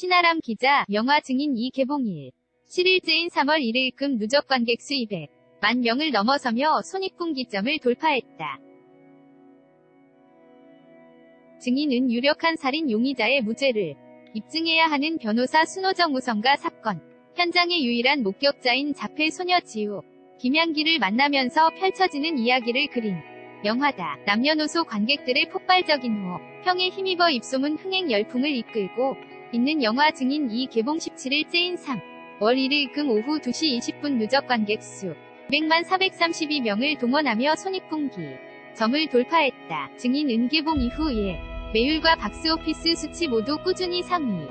신아람 기자, 영화 증인 이 개봉일. 7일째인 3월 1일 금 누적 관객 수 200 만 명을 넘어서며 손익분기점을 돌파했다. 증인은 유력한 살인 용의자의 무죄를 입증해야 하는 변호사 순호정 우성가 사건. 현장의 유일한 목격자인 자폐 소녀 지우, 김양기를 만나면서 펼쳐지는 이야기를 그린 영화다. 남녀노소 관객들의 폭발적인 호, 평에 힘입어 입소문 흥행 열풍을 이끌고 있는 영화 증인 이 개봉 17일째인 3. 월 1일 금 오후 2시 20분 누적 관객 수 200만 432명을 동원하며 손익분기 점을 돌파했다. 증인 은개봉 이후에 매율과 박스오피스 수치 모두 꾸준히 상위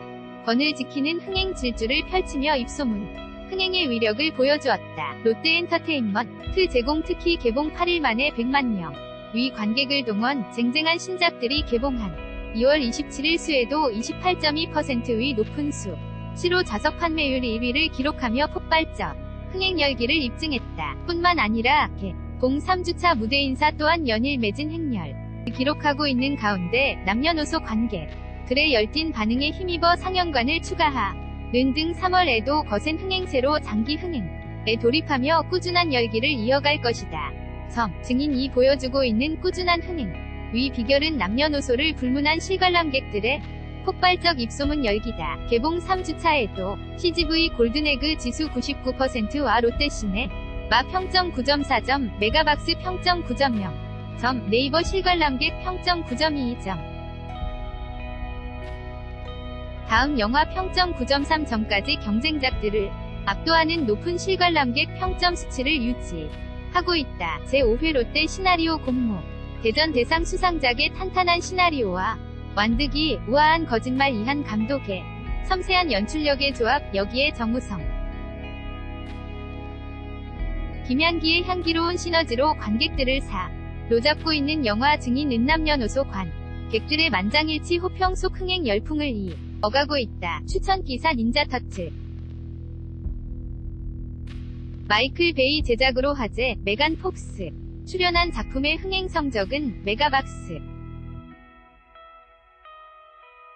권을 지키는 흥행 질주를 펼치며 입소문 흥행의 위력을 보여주었다. 롯데엔터테인먼트 제공 특히 개봉 8일 만에 100만 명 위 관객을 동원 쟁쟁한 신작들이 개봉한 2월 27일 수에도 28.2%의 높은 수 시로 좌석 판매율 1위를 기록하며 폭발적 흥행 열기를 입증했다. 뿐만 아니라 개봉 3주차 무대 인사 또한 연일 매진 행렬 기록하고 있는 가운데 남녀노소 관객들의 열띤 반응에 힘입어 상영관을 추가하는 등 3월에도 거센 흥행세로 장기 흥행에 돌입하며 꾸준한 열기를 이어갈 것이다. 점 증인이 보여주고 있는 꾸준한 흥행 위 비결은 남녀노소를 불문한 실관람객들의 폭발적 입소문 열기다. 개봉 3주차에도 CGV 골든에그 지수 99%와 롯데시네 마 평점 9.4점, 메가박스 평점 9.0 점, 네이버 실관람객 평점 9.22점. 다음 영화 평점 9.3점까지 경쟁작들을 압도하는 높은 실관람객 평점 수치를 유지하고 있다. 제5회 롯데 시나리오 공모 대전 대상 수상작의 탄탄한 시나리오와 완득이 우아한 거짓말 이한 감독의 섬세한 연출력의 조합 여기에 정우성. 김양기의 향기로운 시너지로 관객들을 사 로 잡고 있는 영화 증인 은남녀노소 관. 객들의 만장일치 호평 속 흥행 열풍을 이 어가고 있다. 추천 기사 닌자 터트 마이클 베이 제작으로 화제 메간 폭스 출연한 작품의 흥행 성적은 메가박스.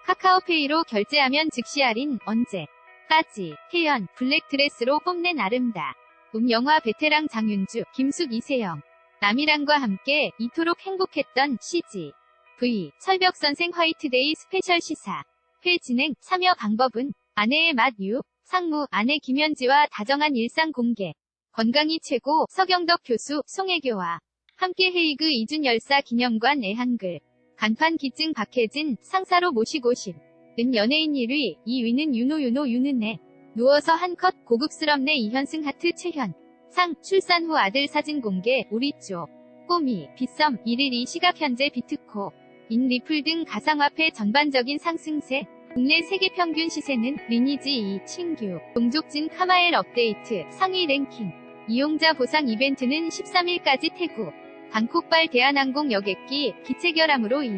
카카오페이로 결제하면 즉시 할인 언제까지. 태연 블랙드레스로 뽐낸 아름다. 음 영화 베테랑 장윤주 김숙 이세영. 남이랑과 함께 이토록 행복했던 CG. V. 철벽선생 화이트데이 스페셜 시사. 회 진행 참여 방법은 아내의 맛 유 상무 아내 김현지와 다정한 일상 공개 건강이 최고 서경덕 교수 송혜교와 함께 헤이그 이준 열사 기념관 애한글 간판 기증 박혜진 상사로 모시고 싶은 연예인 1위 2위는 윤호 윤호 윤은혜 누워서 한 컷 고급스럽네 이현승 하트 최현. 상 출산 후 아들 사진 공개 우리 쪽. 꼬미 빗썸 1일 2 시각 현재 비트코 인 리플 등 가상화폐 전반적인 상승세. 국내 세계 평균 시세는 리니지 2 신규. 동족진 카마엘 업데이트 상위 랭킹 이용자 보상 이벤트는 13일까지 태국 방콕발 대한항공 여객기 기체 결함으로 2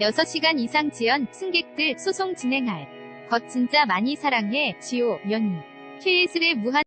6시간 이상 지연 승객들 소송 진행할 것 진짜 많이 사랑해 지오 연희 최예슬의 무한